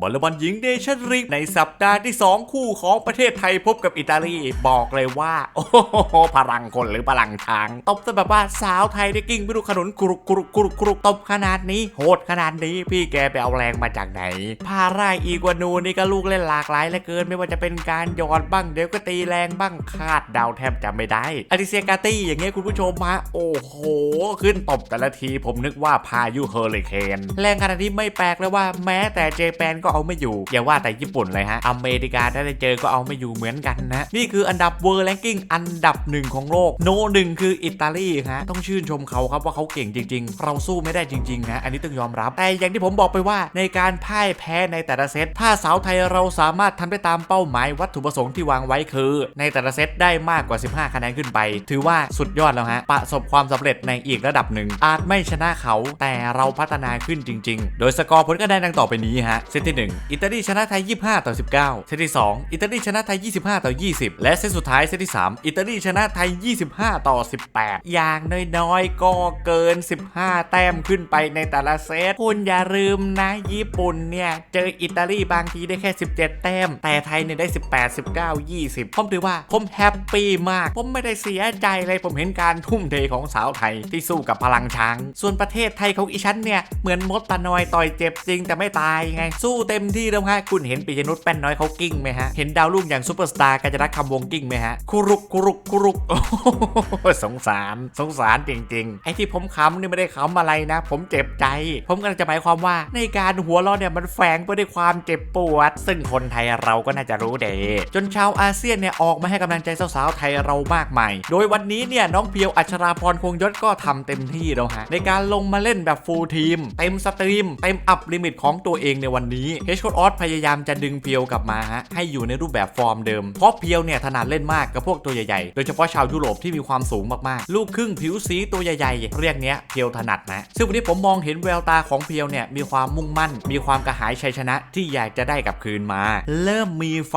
บอลบอลหญิงเนชั่นลีกในสัปดาห์ที่ 2 คู่ของประเทศไทยพบกับอิตาลีบอกเลยว่า โอ้โหพลังคนหรือพลังช้างตบซะแบบว่าสาวไทยได้กิ้งไปดูขนุนกรุกกรุกกรุกกรุกตบขนาดนี้โหดขนาดนี้ พี่แกไปเอาแรงมาจากไหนพาร่ายอีกวานูนี่ก็ลูกเล่นหลากหลายเหลือเกินไม่ว่าจะเป็นการหยอดบ้างเดี๋ยวก็ตีแรงบ้างคาดเดาแทบจะไม่ได้อลิเซียกาตี้อย่างเงี้ยคุณผู้ชมมาโอ้โห ขึ้นตบแต่ละทีผมนึกว่าพายุเฮอริเคนแรงขนาดนี้ไม่แปลกเลยว่าแม้แต่เจแปนก็เอาไม่อยู่ อย่าว่าแต่ญี่ปุ่นเลยฮะ อเมริกาถ้าได้เจอก็เอาไม่อยู่เหมือนกันนะ นี่คืออันดับเวอร์แลนกิ้งอันดับหนึ่งของโลก โนหนึ่งคืออิตาลีฮะ ต้องชื่นชมเขาครับว่าเขาเก่งจริง ๆ เราสู้ไม่ได้จริงๆนะอันนี้ต้องยอมรับ แต่อย่างที่ผมบอกไปว่าในการพ่ายแพ้ในแต่ละเซต ถ้าสาวไทยเราสามารถทำได้ตามเป้าหมายวัตถุประสงค์ที่วางไว้คือ ในแต่ละเซตได้มากกว่า 15 คะแนนขึ้นไป ถือว่าสุดยอดแล้วฮะ ประสบความสำเร็จในอีกระดับหนึ่ง อาจไม่ชนะเขา แต่เราพัฒนาขึ้นจริง ๆ โดยสกอร์ผลก็ได้ดังต่อไปนี้ฮะ เซตที่1 อิตาลีชนะไทย 25 ต่อ 19 เซตที่ 2 อิตาลีชนะไทย 25 ต่อ 20 และเซตสุดท้ายเซตที่ 3 อิตาลีชนะไทย 25 ต่อ 18 อย่างน้อยๆ ก็เกิน 15 แต้มขึ้นไปในแต่ละเซต คุณอย่าลืมนะ ญี่ปุ่นเนี่ย เจออิตาลีบางทีได้แค่ 17 แต้ม แต่ไทยเนี่ยได้ 18 19 20 ผมถือว่าผมแฮปปี้มาก ผมไม่ได้เสียใจเลย ผมเห็นการทุ่มเทของสาวไทยที่สู้กับพลังช้าง ส่วนประเทศไทยของอีฉันเนี่ย เหมือนมดตะนอยต่อยเจ็บจริงแต่ไม่ตายไงสู้เต็มที่แล้วฮะคุณเห็นปิยนุชแป้นน้อยเขากิ้งไหมฮะ เห็นดาวรุ่งอย่างซูเปอร์สตาร์กาญจนคำวงกิ้งไหมฮะคุรุกคุรุกคุรุกสงสารสงสารจริงๆไอ้ที่ผมขำนี่ไม่ได้ขำอะไรนะ ผมเจ็บใจ ผมกำลังจะหมายความว่า ในการหัวเราะเนี่ยมันแฝงไปด้วยความเจ็บปวด ซึ่งคนไทยเราก็น่าจะรู้เดจนชาวอาเซียนเนี่ยออกมาให้กำลังใจสาวๆไทยเรามากมายโดยวันนี้เนี่ยน้องเพียวอัชราพรคงยศก็ทำเต็มที่แล้วฮะในการลงมาเล่นแบบฟูลทีม เต็มสตรีม เต็มอัพลิมิตของตัวเองในวันนี้เฮชโคดออสพยายามจะดึงเพียวกลับมาฮะให้อยู่ในรูปแบบฟอร์มเดิม เพราะเพียวเนี่ยถนัดเล่นมากกับพวกตัวใหญ่ๆ โดยเฉพาะชาวยุโรปที่มีความสูงมากๆ ลูกครึ่งผิวสีตัวใหญ่ๆ เรียกเนี้ยเพียวถนัดนะ ซึ่งวันนี้ผมมองเห็นแววตาของเพียวเนี่ยมีความมุ่งมั่น มีความกระหายชัยชนะที่อยากจะได้กลับคืนมา เริ่มมีไฟ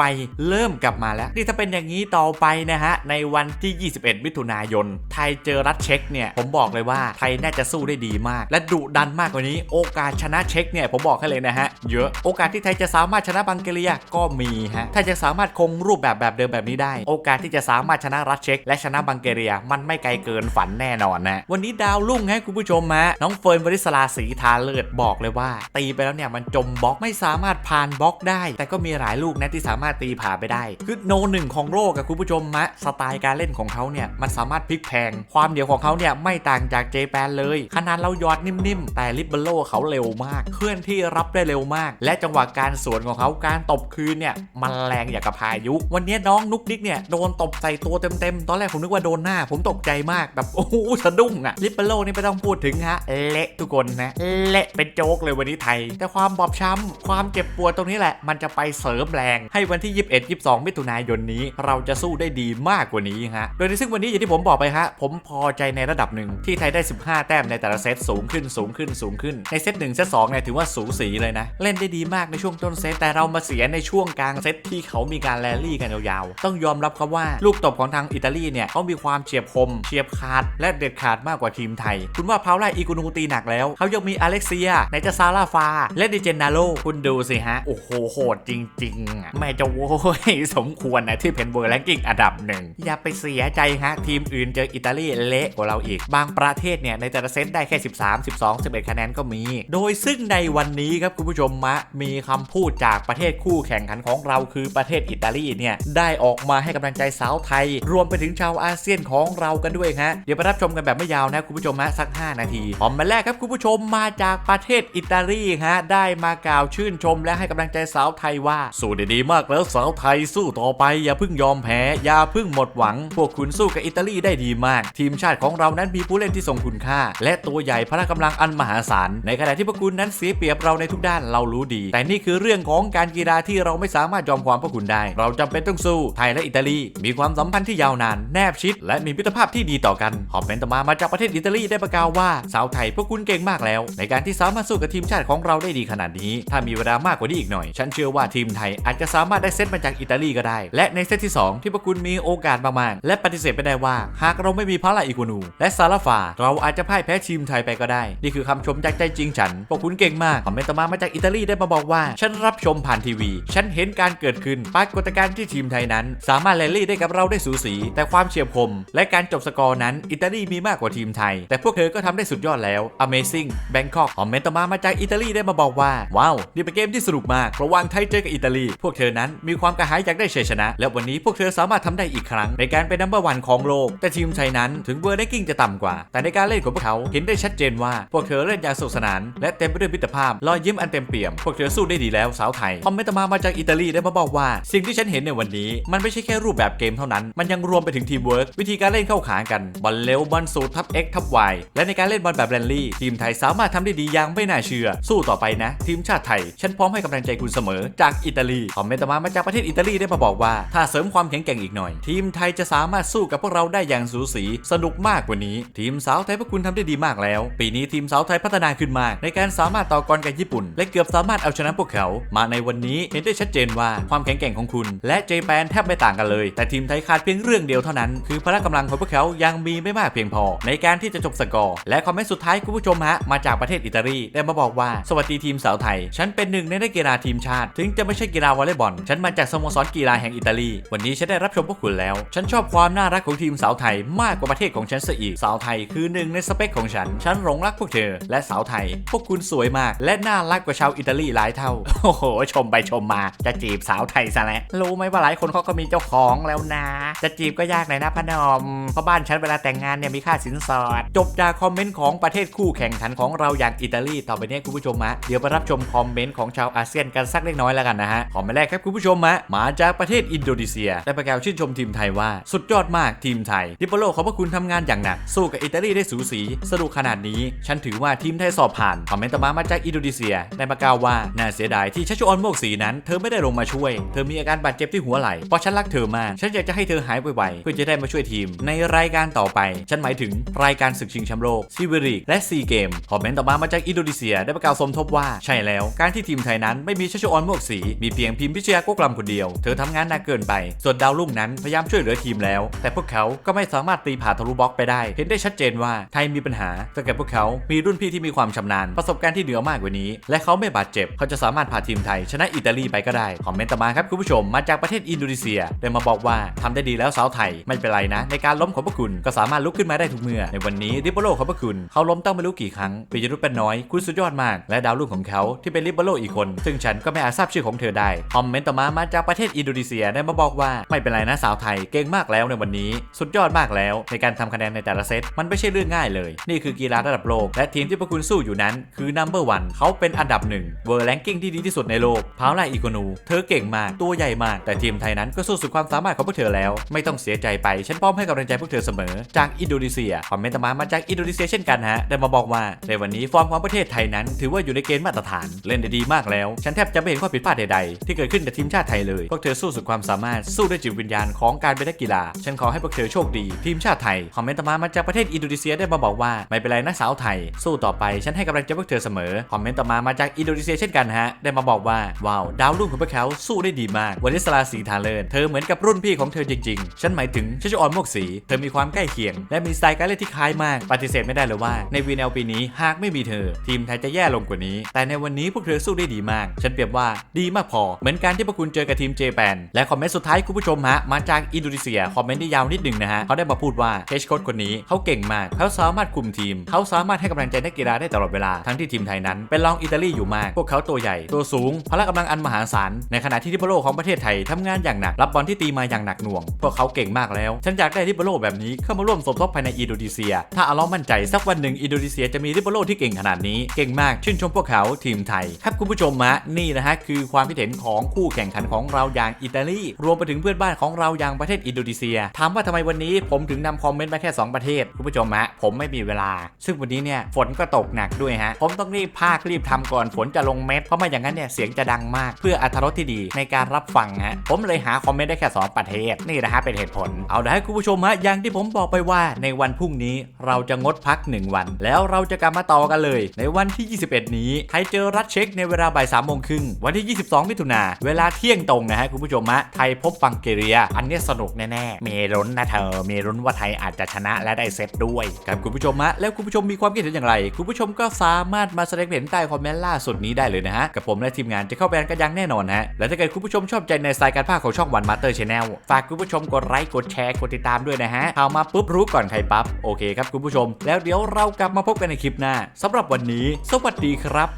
เริ่มกลับมาแล้ว นี่ถ้าเป็นอย่างนี้ต่อไปนะฮะในวันที่ 21 มิถุนายน ไทยเจอรัสเช็กเนี่ยผมบอกเลยว่าไทยน่าจะสู้ได้ดีมาก และดุดันมากกว่านี้ โอกาสชนะเช็กเนี่ยผมบอกให้เลยนะฮะเยอะโออกาสที่ไทยจะสามารถชนะบังเกเรียก็มีฮะถ้าจะสามารถคงรูปแบบแบบเดิมแบบนี้ได้ โอกาสที่จะสามารถชนะรัสเช็กและชนะบังเกเรีย มันไม่ไกลเกินฝันแน่นอนนะ วันนี้ดาวรุ่งให้คุณผู้ชมฮะน้องเฟิร์นวริศราศรีทาเลิศบอกเลยว่า ตีไปแล้วเนี่ยมันจมบล็อกไม่สามารถผ่านบล็อกได้ แต่ก็มีหลายลูกนะที่สามารถตีผ่าไปได้ คือโนหนึ่งของโลกกับคุณผู้ชมมะสไตล์การเล่นของเขาเนี่ยมันสามารถพลิกแพง ความเดี่ยวของเขาเนี่ยไม่ต่างจากเจแปนเลยขนาดเราหยอดนิ่มๆ แต่ลิบเบโลเขาเร็วมาก เคลื่อนที่รับได้เร็วมาก และจังหวะการสวนของเขาการตบคืนเนี่ยมันแรงอย่างกับพายุ วันนี้น้องนุกดิกเนี่ยโดนตบใส่ตัวเต็มๆตอนแรกผมนึกว่าโดนหน้า ผมตกใจมากแบบโอ้โหสะดุ้งอะลิบเบโลนี่ไม่ต้องพูดถึงฮะเละทุกคนนะเละเป็นโจ๊กเลยวันนี้ไทย แต่ความบอบช้ำความเจ็บปวดตรงนี้แหละ มันจะไปเสริมแรง ให้วันที่ 21 22 มิถุนายนนี้ เราจะสู้ได้ดีมากกว่านี้ฮะโดยในซึ่งวันนี้อย่างที่ผมบอกไปฮะผมพอใจในระดับหนึ่งที่ไทยได้ 15 แต้มในแต่ละเซตสูงขึ้นสูงขึ้นสูงขึ้นในเซต1เซต2เนี่ยถือว่าสูสีเลยนะ เล่นได้ดีมากในช่วงต้นเซตแต่เรามาเสียในช่วงกลางเซตที่เขามีการแรลลี่กันยาวๆ ต้องยอมรับครับว่าลูกตบของทางอิตาลีเนี่ยเขามีความเฉียบคม เฉียบขาด และเด็ดขาดมากกว่าทีมไทย คุณว่าพาวไลอีกูนูตีหนักแล้ว เขายังมีอเล็กเซียไหนจะซาลาฟา และดิเจนนาโลคุณดูสิฮะ โอ้โหโหดจริงๆอะแม่จะโว้ยสมควรนะที่เป็นเบอร์แรงกิ้งอันดับหนึ่งอย่าไปเสียใจฮะทีมอื่นเจออิตาลีเละกว่าเราอีก บางประเทศเนี่ยในแต่ละเซตได้แค่ 13 12 11 คะแนนก็มี โดยซึ่งในวันนี้ครับคุณผู้ชมมะมีคำพูดจากประเทศคู่แข่งขันของเราคือประเทศอิตาลีเนี่ยได้ออกมาให้กำลังใจสาวไทย รวมไปถึงชาวอาเซียนของเรากันด้วยฮะเดี๋ยวไปรับชมกันแบบไม่ยาวนะคุณผู้ชมฮะสัก 5 นาทีพร้อมมาแรกครับคุณผู้ชมมาจากประเทศอิตาลีฮะได้มากล่าวชื่นชมและให้กำลังใจสาวไทยว่า สู้ได้ดีมากแล้วสาวไทยสู้ต่อไป อย่าเพิ่งยอมแพ้อย่าเพิ่งหมดหวัง พวกคุณสู้กับอิตาลีได้ดีมาก ทีมชาติของเรานั้นมีผู้เล่นที่ทรงคุณค่า และตัวใหญ่พละกำลังอันมหาศาลในขณะที่พวกคุณนั้นเสียเปรียบเราในทุกด้านเรารู้ดีแต่นี่คือเรื่องของการกีฬาที่เราไม่สามารถยอมความพวกคุณได้ เราจำเป็นต้องสู้ไทยและอิตาลี มีความสัมพันธ์ที่ยาวนาน แนบชิด และมีมิตรภาพที่ดีต่อกันคอมเมนต์ต่อมามาจากประเทศอิตาลีได้ประกาศว่า สาวไทยพวกคุณเก่งมากแล้ว ในการที่สามารถสู้กับทีมชาติของเราได้ดีขนาดนี้ ถ้ามีเวลามากกว่านี้อีกหน่อย ฉันเชื่อว่าทีมไทยอาจจะสามารถได้เซตมาจากอิตาลีก็ได้ และในเซตที่ 2 ที่พวกคุณมีโอกาสมากๆและปฏิเสธไม่ได้ว่า หากเราไม่มีพาราอิกูนู และซาลาฟา เราอาจจะพ่ายแพ้ทีมไทยไปก็ได้ นี่คือคำชมจากใจจริงฉันพวกคุณเก่งมากคอมเมนต์มามาจากอิตาลีได้มาบอกว่า ฉันรับชมผ่านทีวี ฉันเห็นการเกิดขึ้นปรากฏการณ์ที่ทีมไทยนั้น สามารถแรลลี่ได้กับเราได้สูสี แต่ความเฉียบคม และการจบสกอร์นั้น อิตาลีมีมากกว่าทีมไทย แต่พวกเธอก็ทำได้สุดยอดแล้ว Amazing Bangkok คอมเมนต์ต่อมามาจากอิตาลีได้มาบอกว่าว้าวนี่เป็นเกมที่สนุกมากระหว่างไทยเจอกับอิตาลี พวกเธอนั้นมีความกระหายอยากได้ชัยชนะ และวันนี้พวกเธอสามารถทำได้อีกครั้ง ในการเป็นนัมเบอร์วันของโลก แต่ทีมไทยนั้นถึงเบอร์ได้กิ้งจะต่ำกว่า แต่ในการเล่นของพวกเขาเห็นได้ชัดเจนว่าพวกเธอเล่นอย่างสนุกสนาน และเต็มไปด้วยมิตรภาพรอยยิ้มอันเต็มเปี่ยมพวกเธอสู้ได้ดีแล้วสาวไทยคอมเมนต์ต่อมามาจากอิตาลีได้มาบอกว่า สิ่งที่ฉันเห็นในวันนี้ มันไม่ใช่แค่รูปแบบเกมเท่านั้น มันยังรวมไปถึงทีมเวิร์กวิธีการเล่นเข้าขากันบอลเร็วบอลสูตรทับ X ทับ Y และในการเล่นบอลแบบแรนลี่ ทีมไทยสามารถทำได้ดีอย่างไม่น่าเชื่อ สู้ต่อไปนะ ทีมชาติไทย ฉันพร้อมให้กำลังใจคุณเสมอ จากอิตาลีคอมเมนต์ต่อมามาจากประเทศอิตาลีได้มาบอกว่า ถ้าเสริมความแข็งแกร่งอีกหน่อย ทีมไทยจะสามารถสู้กับพวกเราได้อย่างสูสี สนุกมากกว่านี้ ทีมสาวไทยพวกคุณทำได้ดีมากแล้ว ปีนี้ทีมสาวไทยพัฒนาขึ้นมาก ในการสามารถต่อกรกับญี่ปุ่น และเกือบสามารถเอาชนะพวกเขามาในวันนี้เห็นได้ชัดเจนว่าความแข็งแกร่งของคุณ และเจแปนแทบไม่ต่างกันเลย แต่ทีมไทยขาดเพียงเรื่องเดียวเท่านั้น คือพละกำลังของพวกเขายังมีไม่มากเพียงพอ ในการที่จะจบสกอร์ และคอมเมนต์สุดท้ายคุณผู้ชมฮะมาจากประเทศอิตาลีได้มาบอกว่าสวัสดีทีมสาวไทย ฉันเป็นหนึ่งในนักกีฬาทีมชาติ ถึงจะไม่ใช่กีฬาวอลเลย์บอลฉันมาจากสโมสรกีฬาแห่งอิตาลีวันนี้ฉันได้รับชมพวกคุณแล้ว ฉันชอบความน่ารักของทีมสาวไทยมากกว่าประเทศของฉันซะอีกสาวไทยคือหนึ่งในสเปคของฉัน ฉันหลงรักพวกเธอ และสาวไทย พวกคุณสวยมาก และน่ารักกว่าชาวอิตาลีหลายเท่า โอ้โห ชมไปชมมา จะจีบสาวไทยซะแล้วรู้ไหมว่าหลายคนเขาก็มีเจ้าของแล้วนะ จะจีบก็ยากหน่อยนะพะนอมเพราะบ้านฉันเวลาแต่งงานเนี่ยมีค่าสินสอด จบจากคอมเมนต์ของประเทศคู่แข่งขันของเราอย่างอิตาลีต่อไปนี้คุณผู้ชมฮะเดี๋ยวไปรับชมคอมเมนต์ของชาวอาเซียนกันสักเล็กน้อยแล้วกันนะฮะคอมเมนต์แรกครับคุณผู้ชมฮะมาจากประเทศอินโดนีเซียได้ประกาศชื่นชมทีมไทยว่า สุดยอดมากทีมไทยดิปโปโลขอบพระคุณทำงานอย่างหนักสู้กับอิตาลีได้สูสีสนุกขนาดนี้ ฉันถือว่าทีมไทยสอบผ่านคอมเมนต์ต่อมามาจากอินโดนีเซียได้ประกาศว่าน่าเสียดายที่ชัชออนโมกศรีนั้นเธอไม่ได้ลงมาช่วย เธอมีอาการบาดเจ็บที่หัวไหล่เพราะฉันรักเธอมาก ฉันอยากจะให้เธอหายไวๆเพื่อจะได้มาช่วยทีม ในรายการต่อไป ฉันหมายถึงรายการศึกชิงแชมป์โลกซีเวริกและซีเกมคอมเมนต์ต่อมามาจากอินโดนีเซียได้ประกาศสมทบว่าใช่แล้ว การที่ทีมไทยนั้นไม่มีชัชออนโมกศรีมีเพียงพิมพิชยาโกกลำคนเดียว เธอทำงานหนักเกินไป ส่วนดาวรุ่งนั้นพยายามช่วยเหลือทีมแล้ว แต่พวกเขาก็ไม่สามารถตีผ่าทะลุบล็อกไปได้ เห็นได้ชัดเจนว่าไทยมีปัญหาแต่กับพวกเขามีรุ่นพี่ที่มีความชำนาญประสบการณ์ที่เหนือมากกว่านี้ และเขาไม่บาดเจ็บเขาจะสามารถพาทีมไทย ชนะอิตาลีไปก็ได้ คอมเมนต์ต่อมาครับคุณผู้ชมมาจากประเทศอินโดนีเซียได้มาบอกว่าทำได้ดีแล้วสาวไทยไม่เป็นไรนะ ในการล้มของพวกคุณก็สามารถลุกขึ้นมาได้ทุกเมื่อ ในวันนี้ริบโลของพวกคุณเขาล้มตั้งไม่รู้กี่ครั้งปียรุษเป็นน้อยคุณสุดยอดมาก และดาวรุ่งของเขาที่เป็นริบโลอีกคน ซึ่งฉันก็ไม่อาจทราบชื่อของเธอได้คอมเมนต์ต่อมามาจากประเทศอินโดนีเซียได้มาบอกว่าไม่เป็นไรนะสาวไทยเก่งมากแล้วในวันนี้ สุดยอดมากแล้ว ในการทำคะแนนในแต่ละเซตมันไม่ใช่เรื่องง่ายเลย นี่คือกีฬาระดับโลกและทีมที่พวกคุณสู้อยู่นั้น คือ number one เขาเป็นอันดับหนึ่งเวอร์แรงกิ้งที่ดีที่สุดในโลกพาวไลอีโกนู เธอเก่งมาก ตัวใหญ่มาก แต่ทีมไทยนั้นก็สู้สุดความสามารถของพวกเธอแล้ว ไม่ต้องเสียใจไป ฉันพร้อมให้กำลังใจพวกเธอเสมอ จากอินโดนีเซีย คอมเมนต์ต่อมามาจากอินโดนีเซียเช่นกันฮะ ได้มาบอกว่า ในวันนี้ฟอร์มของประเทศไทยนั้น ถือว่าอยู่ในเกณฑ์มาตรฐาน เล่นได้ดีมากแล้ว ฉันแทบจะไม่เห็นข้อผิดพลาดใดๆ ที่เกิดขึ้นกับทีมชาติไทยเลย พวกเธอสู้สุดความสามารถ สู้ด้วยจิตวิญญาณของการเป็นนักกีฬา ฉันขอให้พวกเธอโชคดี ทีมชาติไทย คอมเมนต์ต่อมามาจากประเทศอินโดนีเซียได้มาบอกว่า ไม่เป็นไรนะสาวไทย สู้ต่อไป ฉันให้กำลังใจพวกเธอเสมอ คอมเมนต์มามาจากอินโดนีเซียเช่นกันฮะ ได้มาบอกว่า ว้าว ดาวรุ่งของพวกเขาสู้ได้ดีมากวานิสลาสีทาเลินเธอเหมือนกับรุ่นพี่ของเธอจริงๆ ฉันหมายถึงชัชออนโมกศรีเธอมีความใกล้เคียง และมีสไตล์การเล่นที่คล้ายมาก ปฏิเสธไม่ได้เลยว่าในวีนลปีนี้หากไม่มีเธอ ทีมไทยจะแย่ลงกว่านี้ แต่ในวันนี้พวกเธอสู้ได้ดีมาก ฉันเปรียบว่าดีมากพอ เหมือนการที่พวกคุณเจอกับทีมเจแปนและคอมเมนต์สุดท้ายคุณผู้ชมฮะมาจากอินโดนีเซียคอมเมนต์ได้ยาวนิดหนึ่งนะฮะเขาได้มาพูดว่าเฮชโค้ชคนนี้เขาเก่งมากเขาสามารถคุมทีม เขาสามารถให้กำลังใจนักกีฬาได้ตลอดเวลาทั้งที่ทีมไทยนั้นเป็นรองอิตาลีอยู่มากพวกเขาตัวใหญ่ ตัวสูง พละกำลังอันมหาศาล ในขณะที่ทิปโลของประเทศไทยทำงานอย่างหนัก รับบอลที่ตีมาอย่างหนักหน่วง พวกเขาเก่งมากแล้ว ฉันอยากได้ทิปโลแบบนี้เข้ามาร่วมสมทบภายในอินโดนีเซีย ถ้าอาล้อมั่นใจสักวันหนึ่งอินโดนีเซียจะมีทิปโลที่เก่งขนาดนี้ เก่งมาก ชื่นชมพวกเขาทีมไทย ครับคุณผู้ชมมะนี่นะฮะคือความคิดเห็นของคู่แข่งขันของเราอย่างอิตาลี รวมไปถึงเพื่อนบ้านของเราอย่างประเทศอินโดนีเซีย ถามว่าทำไมวันนี้ผมถึงนำคอมเมนต์มาแค่ 2 ประเทศ คุณผู้ชมฮะ ผมไม่มีเวลา ซึ่งวันนี้เนี่ยฝนก็ตกหนักด้วยฮะ ผมต้องรีบพากรีบทำก่อนฝนจะลงเมดเพราะไม่อย่างนั้นเนี่ยเสียงจะดังมากเพื่ออรรถรสที่ดีในการรับฟังฮะผมเลยหาคอมเมนต์ได้แค่2ประเทศนี่นะฮะเป็นเหตุผล เอาละให้คุณผู้ชมฮะอย่างที่ผมบอกไปว่าในวันพรุ่งนี้เราจะงดพัก 1 วัน แล้วเราจะกลับมาต่อกันเลย ในวันที่ 21 นี้ไทยเจอรัสเช็คในเวลาบ่าย3โมงครึ่งวันที่ 22 มิถุนาเวลาเที่ยงตรงนะฮะคุณผู้ชมฮะไทยพบบังเกเรีย อันนี้สนุกแน่ๆเมรุนนะเธอเมรุนว่าไทยอาจจะชนะและได้เซตด้วยครับคุณผู้ชมฮะแล้วคุณผู้ชมมีความคิดเห็นอย่างไร คุณผู้ชมก็สามารถมาแสดงเห็นใต้คอมเมนต์ล่าสุดนี้ได้เลยยนะฮะ กับผมและทีมงานจะเข้าแบนกันยังแน่นอนฮะ และถ้าเกิดคุณผู้ชมชอบใจในสไตล์การพากย์ของช่องวันมาสเตอร์ชาแนลฝากคุณผู้ชมกดไลค์กดแชร์กดติดตามด้วยนะฮะเข้ามาปุ๊บรู้ก่อนใครปั๊บโอเคครับคุณผู้ชม แล้วเดี๋ยวเรากลับมาพบกันในคลิปหน้าสำหรับวันนี้ สวัสดีครับ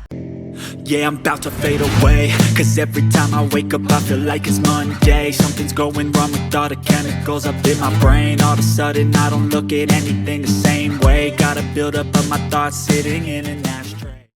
Yeah, I'm about to fade away Cause every time I wake up I feel like it's Monday Something's going wrong with all the chemicals up in my brain All of a sudden I don't look at anything the same way Gotta build up of my thoughts sitting in and out